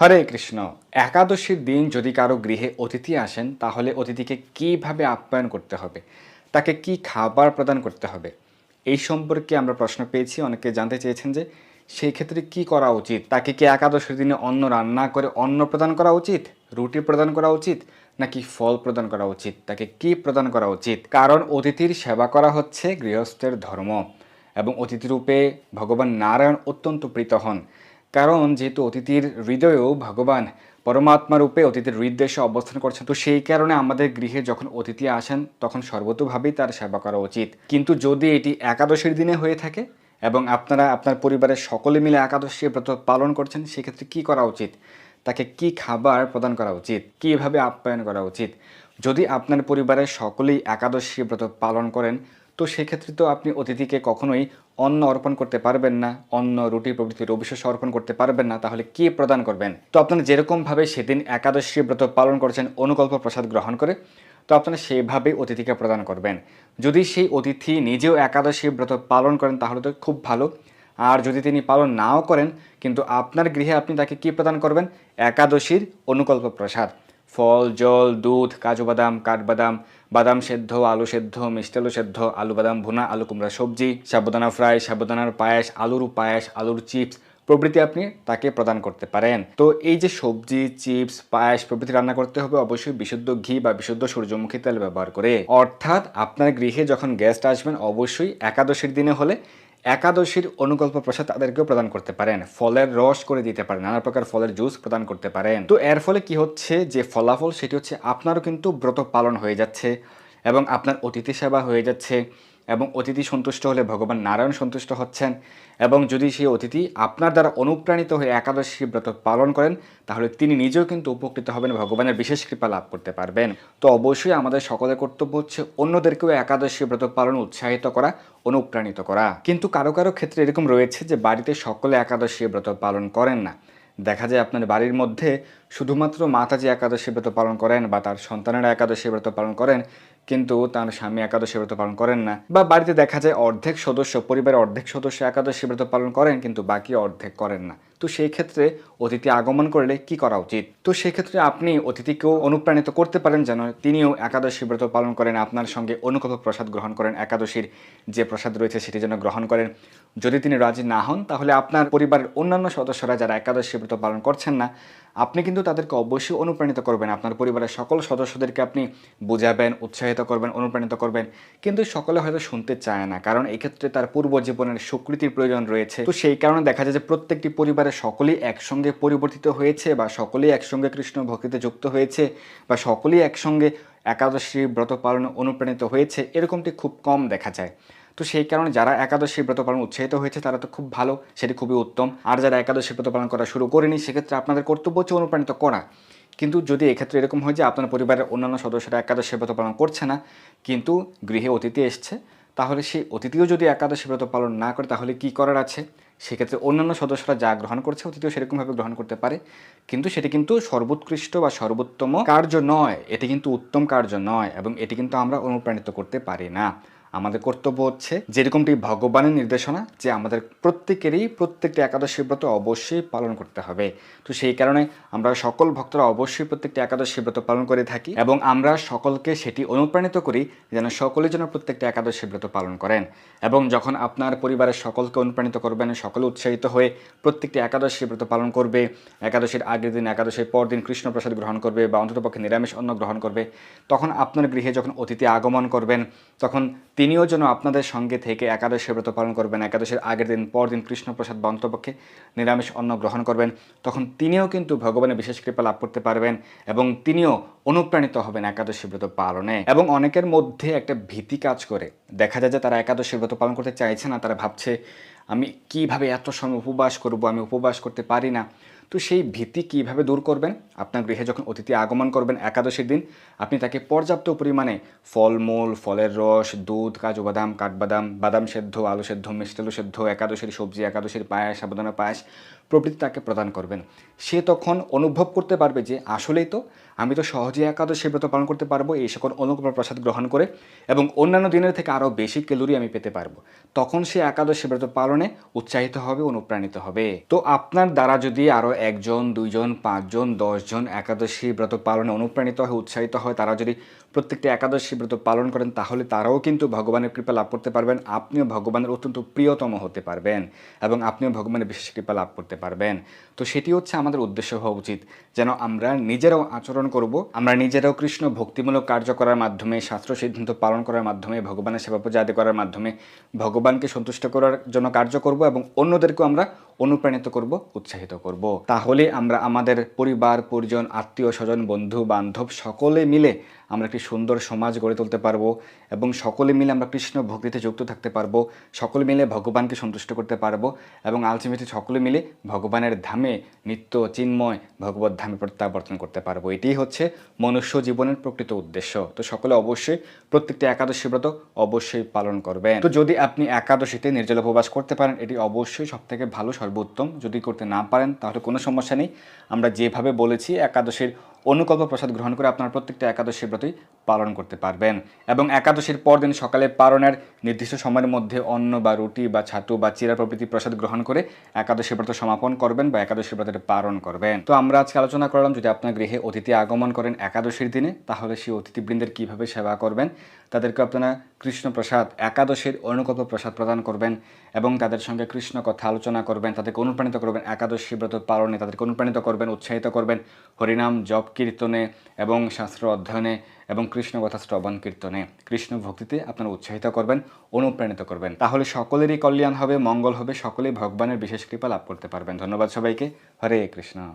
হরে কৃষ্ণ, একাদশীর দিন যদি কারও গৃহে অতিথি আসেন, তাহলে অতিথিকে কীভাবে আপ্যায়ন করতে হবে? তাকে কি খাবার প্রদান করতে হবে? এই সম্পর্কে আমরা প্রশ্ন পেয়েছি, অনেকে জানতে চেয়েছেন যে সেই ক্ষেত্রে কি করা উচিত? তাকে কি একাদশীর দিনে অন্ন রান্না করে অন্ন প্রদান করা উচিত? রুটি প্রদান করা উচিত? নাকি ফল প্রদান করা উচিত? তাকে কি প্রদান করা উচিত? কারণ অতিথির সেবা করা হচ্ছে গৃহস্থের ধর্ম। এবং অতিথিরূপে ভগবান নারায়ণ অত্যন্ত প্রীত হন। কারণ যেহেতু অতিথির হৃদয়েও ভগবান পরমাত্মা রূপে অতিথির হৃদদেশে অবস্থান করছেন, তো সেই কারণে আমাদের গৃহে যখন অতিথি আসেন, তখন সর্বতোভাবেই তার সেবা করা উচিত। কিন্তু যদি এটি একাদশীর দিনে হয়ে থাকে এবং আপনারা, আপনার পরিবারের সকলে মিলে একাদশী ব্রত পালন করছেন, সেক্ষেত্রে কি করা উচিত? তাকে কি খাবার প্রদান করা উচিত? কীভাবে আপ্যায়ন করা উচিত? যদি আপনার পরিবারের সকলেই একাদশী ব্রত পালন করেন, তো সেক্ষেত্রে তো আপনি অতিথিকে কখনোই অন্ন অর্পণ করতে পারবেন না, অন্ন, রুটি প্রভৃতির অবিশ্বাস অর্পণ করতে পারবেন না, তাহলে কি প্রদান করবেন? তো আপনারা যেরকমভাবে সেদিন একাদশী ব্রত পালন করেছেন, অনুকল্প প্রসাদ গ্রহণ করে, তো আপনারা সেইভাবেই অতিথিকে প্রদান করবেন। যদি সেই অতিথি নিজেও একাদশী ব্রত পালন করেন, তাহলে তো খুব ভালো। আর যদি তিনি পালন নাও করেন, কিন্তু আপনার গৃহে আপনি তাকে কি প্রদান করবেন? একাদশীর অনুকল্প প্রসাদ। ফল, জল, দুধ, কাজু বাদাম, কাঠবাদাম, বাদাম সেদ্ধ, আলু সেদ্ধ মিষ্টি আলু সেদ্ধ, আলু বাদাম, ভুনা, আলু কুমড়া সবজি সাবুদানা ফ্রাই সাবুদানার পায়েস, আলুর পায়েস, আলুর চিপস, প্রভৃতি আপনি তাকে প্রদান করতে পারেন। তো এই যে সবজি, চিপস, পায়েস প্রভৃতি রান্না করতে হবে, অবশ্যই বিশুদ্ধ ঘি বা বিশুদ্ধ সূর্যমুখী তেল ব্যবহার করে। অর্থাৎ আপনার গৃহে যখন গেস্ট আসবেন, অবশ্যই একাদশীর দিনে হলে একাদশীর অনুকল্প প্রসাদ তাদেরকেও প্রদান করতে পারেন। ফলের রস করে দিতে পারেন, নানা প্রকার ফলের জুস প্রদান করতে পারেন। তো এর ফলে কি হচ্ছে? যে ফলাফল, সেটি হচ্ছে আপনারও কিন্তু ব্রত পালন হয়ে যাচ্ছে এবং আপনার অতিথি সেবা হয়ে যাচ্ছে। এবং অতিথি সন্তুষ্ট হলে ভগবান নারায়ণ সন্তুষ্ট হচ্ছেন। এবং যদি সেই অতিথি আপনার দ্বারা অনুপ্রাণিত হয়ে একাদশী ব্রত পালন করেন, তাহলে তিনি নিজেও কিন্তু উপকৃত হবেন, ভগবানের বিশেষ কৃপা লাভ করতে পারবেন। তো অবশ্যই আমাদের সকলের কর্তব্য হচ্ছে অন্যদেরকেও একাদশী ব্রত পালন উৎসাহিত করা, অনুপ্রাণিত করা। কিন্তু কারও কারও ক্ষেত্রে এরকম রয়েছে যে, বাড়িতে সকলে একাদশী ব্রত পালন করেন না। দেখা যায় আপনার বাড়ির মধ্যে শুধুমাত্র মাতাজি একাদশী ব্রত পালন করেন বা তার সন্তানেরা একাদশী ব্রত পালন করেন কিন্তু তার স্বামী একাদশী ব্রত পালন করেন না। বা বাড়িতে দেখা যায় অর্ধেক সদস্য, পরিবারের অর্ধেক সদস্য একাদশী ব্রত পালন করেন কিন্তু বাকি অর্ধেক করেন না। তো সেই ক্ষেত্রে অতিথি আগমন করলে কি করা উচিত? তো সেই ক্ষেত্রে আপনি অতিথিকেও অনুপ্রাণিত করতে পারেন যেন তিনিও একাদশী ব্রত পালন করেন, আপনার সঙ্গে অনুকল্প প্রসাদ গ্রহণ করেন, একাদশীর যে প্রসাদ রয়েছে সেটি যেন গ্রহণ করেন। যদি তিনি রাজি না হন, তাহলে আপনার পরিবারের অন্যান্য সদস্যরা যারা একাদশী ব্রত পালন করছেন না, আপনি কিন্তু তাদেরকে অবশ্যই অনুপ্রাণিত করবেন। আপনার পরিবারের সকল সদস্যদেরকে আপনি বুঝাবেন, উৎসাহিত করবেন, অনুপ্রাণিত করবেন। কিন্তু সকলে হয়তো শুনতে চায় না, কারণ এক্ষেত্রে তার পূর্ব জীবনের স্বীকৃতির প্রয়োজন রয়েছে। তো সেই কারণে দেখা যায় যে প্রত্যেকটি পরিবারের সকলেই একসঙ্গে পরিবর্তিত হয়েছে বা সকলেই একসঙ্গে কৃষ্ণ ভক্তিতে যুক্ত হয়েছে বা সকলেই একসঙ্গে একাদশী ব্রত পালনে অনুপ্রাণিত হয়েছে। এরকমটি খুব কম দেখা যায়। তো সেই কারণে যারা একাদশী ব্রত পালন উৎসাহিত হয়েছে, তারা তো খুব ভালো, সেটি খুবই উত্তম। আর যারা একাদশী ব্রত পালন করা শুরু করেনি, সেক্ষেত্রে আপনাদের কর্তব্য হচ্ছে অনুপ্রাণিত করা। কিন্তু যদি এক্ষেত্রে এরকম হয় যে আপনার পরিবারের অন্যান্য সদস্যরা একাদশী ব্রত পালন করছে না, কিন্তু গৃহে অতিথি এসছে, তাহলে সেই অতিথিও যদি একাদশী ব্রত পালন না করে, তাহলে কি করার আছে? সেক্ষেত্রে অন্যান্য সদস্যরা যা গ্রহণ করছে, অতিথিও সেরকমভাবে গ্রহণ করতে পারে। কিন্তু সেটি কিন্তু সর্বোৎকৃষ্ট বা সর্বোত্তম কার্য নয়। এটি কিন্তু উত্তম কার্য নয় এবং এটি কিন্তু আমরা অনুপ্রাণিত করতে পারি না। আমাদের কর্তব্য হচ্ছে যেরকমটি ভগবানের নির্দেশনা যে আমাদের প্রত্যেকেরই প্রত্যেকটি একাদশী ব্রত অবশ্যই পালন করতে হবে। তো সেই কারণে আমরা সকল ভক্তরা অবশ্যই প্রত্যেকটি একাদশী ব্রত পালন করে থাকি এবং আমরা সকলকে সেটি অনুপ্রাণিত করি যেন সকলে যেন প্রত্যেকটি একাদশী ব্রত পালন করেন। এবং যখন আপনার পরিবারের সকলকে অনুপ্রাণিত করবেন, সকলে উৎসাহিত হয়ে প্রত্যেকটি একাদশী ব্রত পালন করবে, একাদশীর আগের দিন, একাদশীর পর দিন কৃষ্ণপ্রসাদ গ্রহণ করবে বা অন্ততপক্ষে নিরামিষ অন্ন গ্রহণ করবে, তখন আপনার গৃহে যখন অতিথি আগমন করবেন, তখন তিনিও যেন আপনাদের সঙ্গে থেকে একাদশী ব্রত পালন করবেন, একাদশীর আগের দিন পর দিন কৃষ্ণপ্রসাদ বা অন্তপক্ষে নিরামিষ অন্ন গ্রহণ করবেন। তখন তিনিও কিন্তু ভগবানের বিশেষ কৃপা লাভ করতে পারবেন এবং তিনিও অনুপ্রাণিত হবেন একাদশী ব্রত পালনে। এবং অনেকের মধ্যে একটা ভীতি কাজ করে। দেখা যায় যে তারা একাদশী ব্রত পালন করতে চাইছে না, তারা ভাবছে, আমি কীভাবে এত সময় উপবাস করব, আমি উপবাস করতে পারি না? তো সেই ভীতি কীভাবে দূর করবেন? আপনার গৃহে যখন অতিথি আগমন করবেন একাদশীর দিন, আপনি তাকে পর্যাপ্ত পরিমাণে ফলমূল, ফলের রস, দুধ, কাজু বাদাম, কাঠবাদাম, বাদাম সেদ্ধ, আলু সেদ্ধ, মিষ্টি আলু সেদ্ধ, একাদশীর সবজি, একাদশীর পায়েস, সাবধানে পায়েস প্রভৃতি তাকে প্রদান করবেন। সে তখন অনুভব করতে পারবে যে, আসলেই তো, আমি তো সহজেই একাদশী ব্রত পালন করতে পারব, এই সকল অনুকূল প্রসাদ গ্রহণ করে এবং অন্যান্য দিনের থেকে আরও বেশি ক্যালোরি আমি পেতে পারব। তখন সে একাদশী ব্রত পালনে উৎসাহিত হবে, অনুপ্রাণিত হবে। তো আপনার দ্বারা যদি আরও একজন, দুইজন, পাঁচজন, দশজন একাদশী ব্রত পালনে অনুপ্রাণিত হয় উৎসাহিত হয় তারা যদি প্রত্যেকটি একাদশী ব্রত পালন করেন, তাহলে তারাও কিন্তু ভগবানের কৃপা লাভ করতে পারবেন, আপনিও ভগবানের অত্যন্ত প্রিয়তম হতে পারবেন এবং আপনিও ভগবানের বিশেষ কৃপা লাভ করতে পারবেন। তো সেটি হচ্ছে আমাদের উদ্দেশ্য হওয়া উচিত, যেন আমরা নিজেরাও আচরণ করব, আমরা নিজেরাও কৃষ্ণ ভক্তিমূলক কার্য করার মাধ্যমে, শাস্ত্র সিদ্ধান্ত পালন করার মাধ্যমে, ভগবানের সেবা পূজা আদি করার মাধ্যমে ভগবানকে সন্তুষ্ট করার জন্য কার্য করব এবং অন্যদেরকেও আমরা অনুপ্রাণিত করব, উৎসাহিত করব। তাহলে আমরা আমাদের পরিবার, পরিজন, আত্মীয়, স্বজন, বন্ধু, বান্ধব সকলে মিলে আমরা একটি সুন্দর সমাজ গড়ে তুলতে পারব এবং সকলে মিলে আমরা কৃষ্ণ ভক্তিতে যুক্ত থাকতে পারব, সকলে মিলে ভগবানকে সন্তুষ্ট করতে পারব এবং আলটিমেটলি সকলে মিলে ভগবানের ধামে নিত্য চিন্ময় ভগবত ধামে প্রত্যাবর্তন করতে পারব। এটিই হচ্ছে মনুষ্য জীবনের প্রকৃত উদ্দেশ্য। তো সকলে অবশ্যই প্রত্যেকটি একাদশী ব্রত অবশ্যই পালন করবেন। তো যদি আপনি একাদশীতে নির্জল উপবাস করতে পারেন, এটি অবশ্যই সব থেকে ভালো সর্বোত্তম। যদি করতে না পারেন, তাহলে কোনো সমস্যা নেই। আমরা যেভাবে বলেছি, একাদশের অনুকল্প প্রসাদ গ্রহণ করে আপনার প্রত্যেকটা একাদশী ব্রতই পালন করতে পারবেন। এবং একাদশীর পরদিন সকালে পালনের নির্দিষ্ট সময়ের মধ্যে অন্ন বা রুটি বা ছাতু বা চিরা প্রভৃতি প্রসাদ গ্রহণ করে একাদশী ব্রত সমাপন করবেন বা একাদশী ব্রতের পালন করবেন। তো আমরা আজকে আলোচনা করলাম, যদি আপনার গৃহে অতিথি আগমন করেন একাদশীর দিনে, তাহলে সেই অতিথিবৃন্দের কীভাবে সেবা করবেন? তাদেরকে আপনারা কৃষ্ণ প্রসাদ একাদশীর অনুকল্প প্রসাদ প্রদান করবেন এবং তাদের সঙ্গে কৃষ্ণ কথা আলোচনা করবেন, তাদেরকে অনুপ্রাণিত করবেন, একাদশী ব্রত পালনে তাদেরকে অনুপ্রাণিত করবেন, উৎসাহিত করবেন। হরিনাম, জপ, কীর্তনে এবং শাস্ত্র অধ্যয়নে এবং কৃষ্ণ কথা শ্রবণ কীর্তনে। কৃষ্ণ ভক্তিতে আপনারা উৎসাহিত করবেন, অনুপ্রাণিত করবেন। তাহলে সকলেরই কল্যাণ হবে, মঙ্গল হবে, সকলেই ভগবানের বিশেষ কৃপা লাভ করতে পারবেন। ধন্যবাদ সবাইকে। হরে কৃষ্ণ।